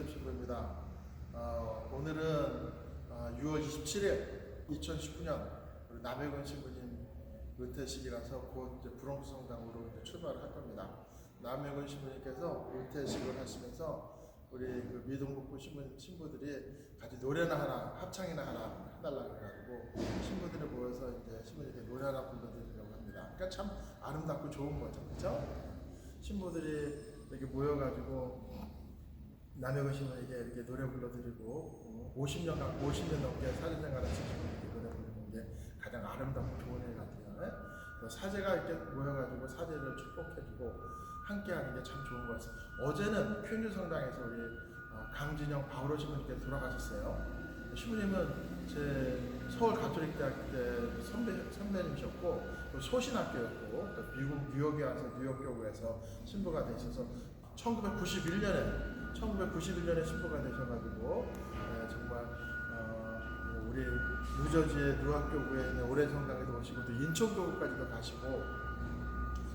연습신부입니다. 어, 오늘은 어, 6월 27일 2019년 우리 남해군 신부님 은퇴식이라서 곧 브롱스 성당으로 출발을 할 겁니다. 남해군 신부님께서 은퇴식을 하시면서 우리 그 미동북부 신부 친구들이 같이 노래나 하나 합창이나 하나 해달라고 해가지고 친구들이 모여서 이제 신부님께 노래 하나 불러드리려고 합니다. 그러니까 참 아름답고 좋은 거죠, 그렇죠? 신부들이 이렇게 모여가지고 남해군 신부에게 이렇게 노래 불러드리고 50년 간 50년 넘게 사제 생활을 하신 분에게 노래 부르는 게 가장 아름답고 좋은 일 같아요. 예? 사제가 이렇게 모여가지고 사제를 축복해주고 함께하는 게 참 좋은 것 같습니다. 어제는 퀸즈 성당에서 우리 어, 강진영 바오로 신부님께서 돌아가셨어요. 신부님은 제 서울 가톨릭 대학교 때 선배 선배님이셨고 또 소신학교였고 또 미국 뉴욕에 와서 뉴욕 교구에서 신부가 되셔서 1991년에 1991년에 신부가 되셔가지고 예, 정말 어, 우리 뉴저지의 누학교구에 있는 오랜 성당에도 오시고 또 인천교구까지도 가시고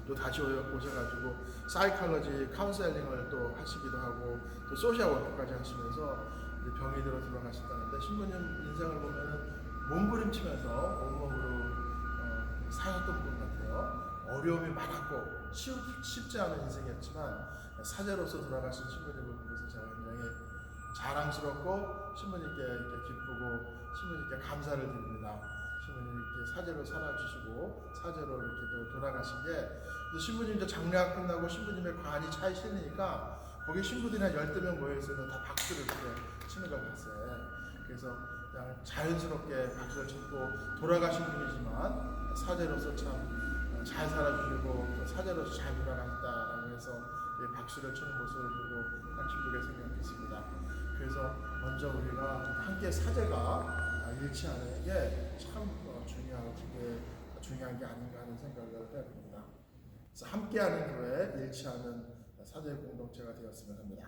또 다시 오- 오셔가지고 사이칼러지 카운셀링을 또 하시기도 하고 또 소셜 워크까지 하시면서 이제 병이 들어 들어가셨다는데 신부님 인생을 보면은 몸부림치면서 온몸으로 어, 사셨던. 어려움이 많았고 쉬, 쉽지 않은 인생이었지만 사제로서 돌아가신 신부님을 보면서 제가 굉장히 자랑스럽고 신부님께 이렇게 기쁘고 신부님께 감사를 드립니다. 신부님 이렇게 사제로 살아주시고 사제로 이렇게 또 돌아가신 게 그래서 신부님 이제 장례가 끝나고 신부님의 관이 차에 실리니까 거기 신부들이 한 열두 명 모여 있어서 다 박수를 이렇게 치는 걸 봤어요. 그래서 그냥 자연스럽게 박수를 치고 돌아가신 분이지만 사제로서 참 잘 살아주시고 또 사제로서 잘 돌아갔다라고 해서 이 박수를 치는 모습을 보고 참 기쁘게 생각했습니다. 그래서 먼저 우리가 함께 사제가 잃지 않는 게 참 중요하고 그게 중요한 게 아닌가 하는 생각을 해봅니다. 그래서 함께하는 교회 않은 사제 공동체가 되었으면 합니다.